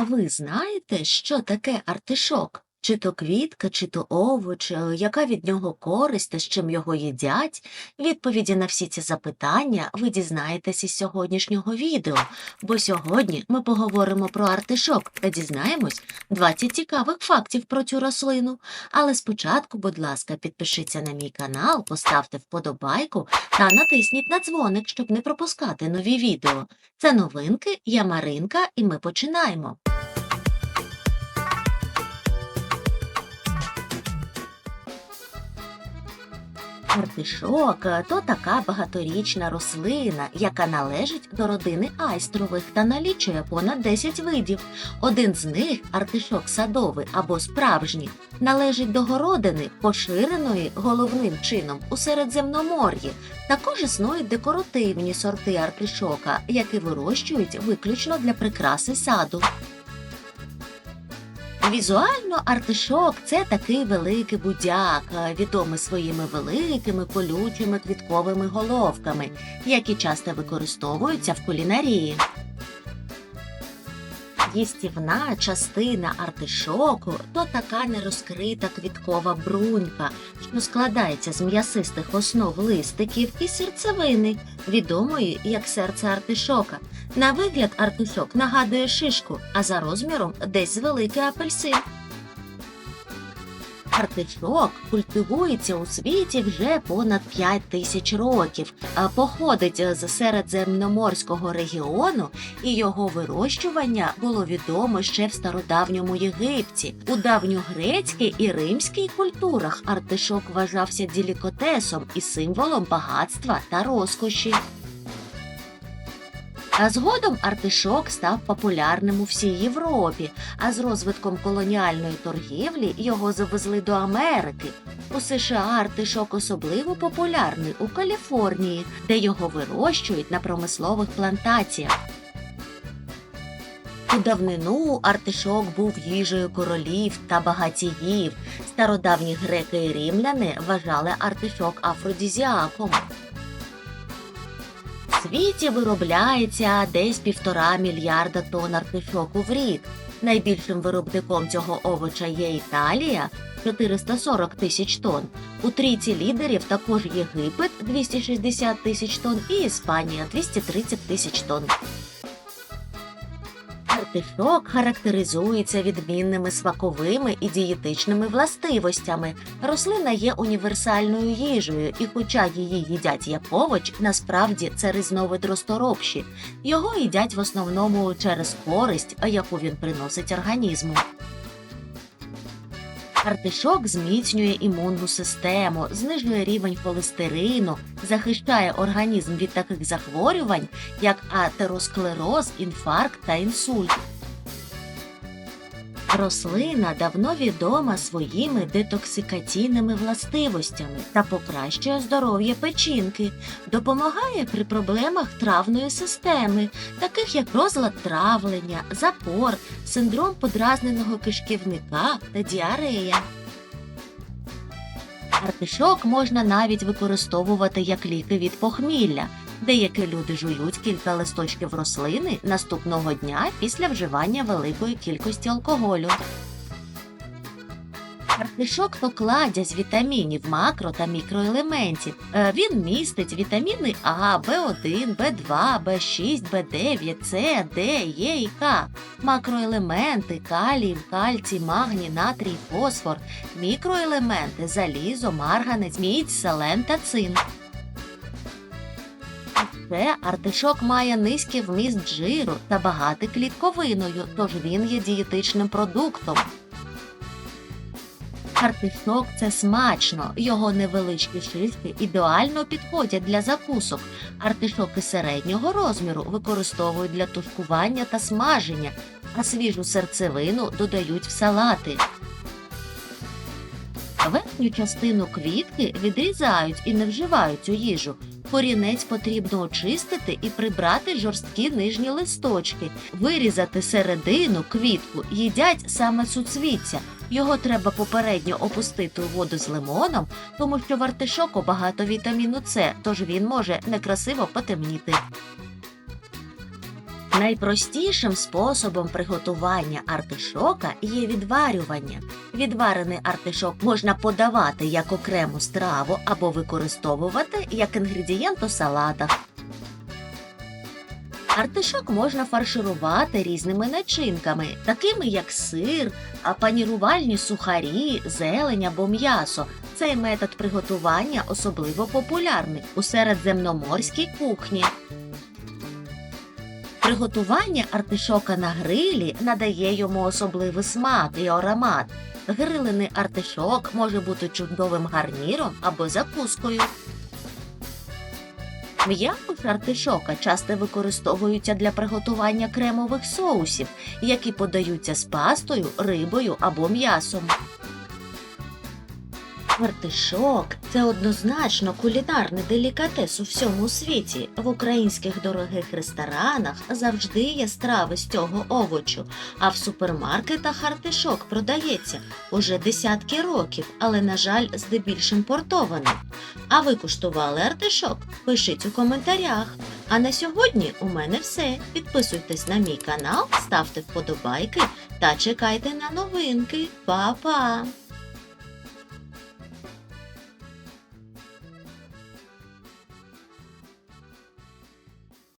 А ви знаєте, що таке артишок? Чи то квітка, чи то овоч, е, яка від нього користь та з чим його їдять? Відповіді на всі ці запитання ви дізнаєтесь із сьогоднішнього відео, бо сьогодні ми поговоримо про артишок та дізнаємось 20 цікавих фактів про цю рослину. Але спочатку, будь ласка, підпишіться на мій канал, поставте вподобайку та натисніть на дзвоник, щоб не пропускати нові відео. Це новинки, я Маринка, і ми починаємо. Артишок – то така багаторічна рослина, яка належить до родини айстрових та налічує понад 10 видів. Один з них, артишок садовий або справжній, належить до городини, поширеної головним чином у Середземномор'ї. Також існують декоративні сорти артишока, які вирощують виключно для прикраси саду. Візуально артишок це такий великий будяк, е, відомий своїми великими колючими квітковими головками, які часто використовуються в кулінарії. Їстівна частина артишоку то така нерозкрита квіткова брунька, що складається з м'ясистих основ листиків і серцевини, відомої як серце артишока. На вигляд артишок нагадує шишку, а за розміром десь великий апельсин. Артишок культивується у світі вже понад 5 тисяч років, походить з середземноморського регіону, і його вирощування було відомо ще в стародавньому Єгипті. У давньогрецькій і римській культурах артишок вважався делікатесом і символом багатства та розкоші. А згодом артишок став популярним у всій Європі, а з розвитком колоніальної торгівлі його завезли до Америки. У США артишок особливо популярний у Каліфорнії, де його вирощують на промислових плантаціях. У давнину артишок був їжею королів та багатіїв. Стародавні греки і римляни вважали артишок афродізіаком. Світі виробляється десь півтора мільярда тонн артишоку в рік. Найбільшим виробником цього овоча є Італія 440 тисяч тонн. У трійці лідерів також Єгипет 260 тисяч тонн і Іспанія 230 тисяч тонн. Артишок характеризується відмінними смаковими і дієтичними властивостями. Рослина є універсальною їжею, і хоча її їдять як овоч, насправді це різновид розторопші. Його їдять в основному через користь, яку він приносить організму. Артишок зміцнює імунну систему, знижує рівень холестерину, захищає організм від таких захворювань, як атеросклероз, інфаркт та інсульт. Рослина давно відома своїми детоксикаційними властивостями та покращує здоров'я печінки, допомагає при проблемах травної системи, таких як розлад травлення, запор, синдром подразненого кишківника та діарея. Артишок можна навіть використовувати як ліки від похмілля. Деякі люди жують кілька листочків рослини наступного дня після вживання великої кількості алкоголю. Артишок то кладязь вітамінів, макро та мікроелементів. Е, Він містить вітаміни А, В1, В2, В6, В9, С, Д, Е і К, макроелементи, калій, кальцій, магній, натрій, фосфор, мікроелементи, залізо, марганець, мідь, селен та цинк. Ще артишок має низький вміст жиру та багатий клітковиною, тож він є дієтичним продуктом. Артишок це смачно, його невеличкі шишки ідеально підходять для закусок. Артишоки середнього розміру використовують для тушкування та смаження, а свіжу серцевину додають в салати. Верхню частину квітки відрізають і не вживають у їжу. Корінець потрібно очистити і прибрати жорсткі нижні листочки, вирізати середину квітку, їдять саме суцвіття. Його треба попередньо опустити у воду з лимоном, тому що в артишоку багато вітаміну С, тож він може некрасиво потемніти. Найпростішим способом приготування артишока є відварювання. Відварений артишок можна подавати як окрему страву або використовувати як інгредієнт у салатах. Артишок можна фарширувати різними начинками, такими як сир, панірувальні сухарі, зелень або м'ясо. Цей метод приготування особливо популярний у середземноморській кухні. Приготування артишока на грилі надає йому особливий смак і аромат. Грилений артишок може бути чудовим гарніром або закускою. М'якоть артишока часто використовуються для приготування кремових соусів, які подаються з пастою, рибою або м'ясом. Артишок це однозначно кулінарний делікатес у всьому світі. В українських дорогих ресторанах завжди є страви з цього овочу, а в супермаркетах артишок продається уже десятки років, але, на жаль, здебільш імпортований. А ви куштували артишок? Пишіть у коментарях. А на сьогодні у мене все. Підписуйтесь на мій канал, ставте вподобайки та чекайте на новинки. Па-па!